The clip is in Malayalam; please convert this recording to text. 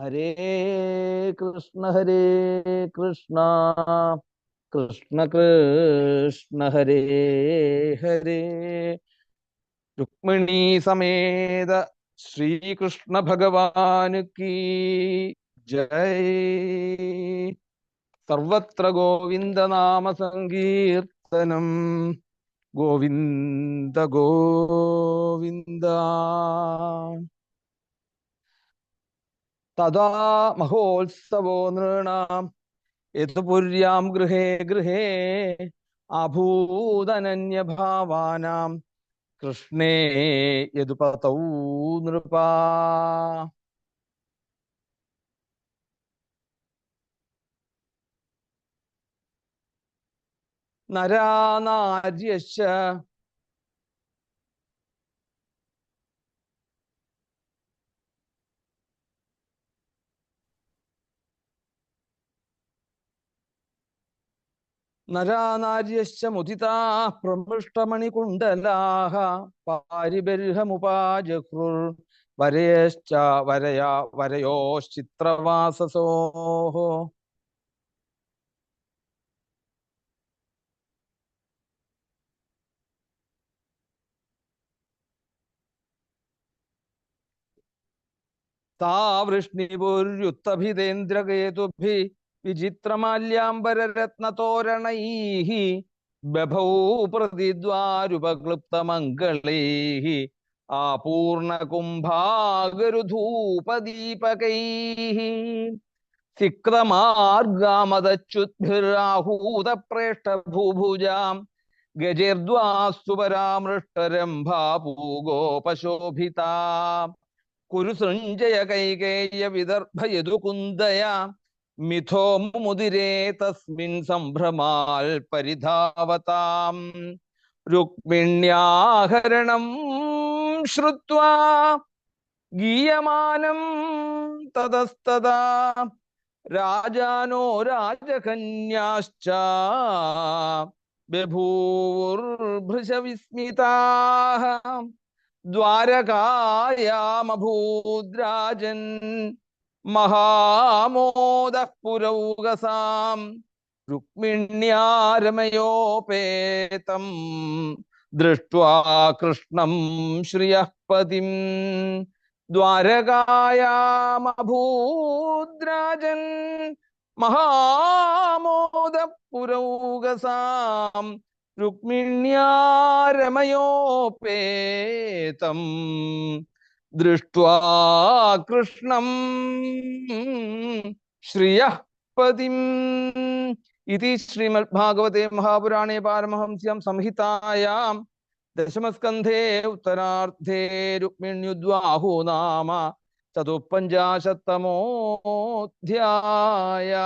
ഹരേ കൃഷ്ണ ഹരേ കൃഷ്ണ. കൃഷ്ണ കൃഷ്ണ ഹരേ ഹരേ. രുക്മിണീ സമേത ശ്രീകൃഷ്ണ ഭഗവാന് കീ ജയ്. സർവത്ര ഗോവിന്ദനാമ സങ്കീർത്തനം. ഗോവിന്ദ ഗോവിന്ദ. തഥാ മഹോത്സവോ നൃണാം യതുപുര്യാം ഗൃഹേ ഗൃഹേ അഭൂതനന്യഭാവാനാം കൃഷ്ണേ യതുപതൗ നൃപാ. നരാനാര്യശ്ച നരാനാര്യശ്ച മുദിതാ പ്രമൃഷ്ടമണികുണ്ടലാഹ പാരിബർഹമുപാജഹൃർ വരയശ്ച വരയാ വരയോശ്ചിത്രവാസസോः താ വൃഷ്ണിപുര്യുത്തഭിതേന്ദ്രകേതുഭി വിചിത്രമാല്യാംബരരത്നതോരണൈः ബഭൗ പ്രതിദ്വാരുപക്ലുപ്തമംഗളൈः ആപൂർണകുംഭാഗരുധൂപദീപകൈः സിക്തമാർഗാമദച്യുദ്ഭിരാഹൂതപ്രേഷ്ഠഭൂഭുജാം ഗജേർദ്വാസ്തു കുരുസൃഞ്ജയ കുരു സൃഞ്ജയ കൈകേയ വിദർഭയതു കുന്ദയ മിഥോ മുതിരേ തസ്മിൻ സംഭ്രമാൽ പരിധാവതാം. രുക്മിണ്യാഹരണം ശ്രുത്വാ ഗീയമാനം തതസ്തദാ. രാജാനോ രാജകന്യാശ്ച ബഭൂർഭൃശവിസ്മിതാഃ ദ്വാരകായാമഭൂദ്രാജൻ മഹാമോദഃ പുരൗകസാം രുക്മിണ്യാരമയോപേതം ദൃഷ്ട്വാ കൃഷ്ണം ശ്രിയഃ പതിം ദ്വാരകായാമഭൂദ്രാജൻ മഹാമോദപുരൗകസാം രുക്മിണ്യാരമയോപേതം ദൃഷ്ട്വാ കൃഷ്ണം ശ്രിയഃ പതിം ഇതി ശ്രീമദ്ഭാഗവതേ മഹാപുരാണേ പാരമഹംസ്യം സംഹിതായാം. ദശമസ്കന്ധേ ഉത്തരാർദ്ധേ രുക്മിണ്യുദ്വാഹോ നാമ. ചതുപഞ്ചാശത്തമോധ്യായ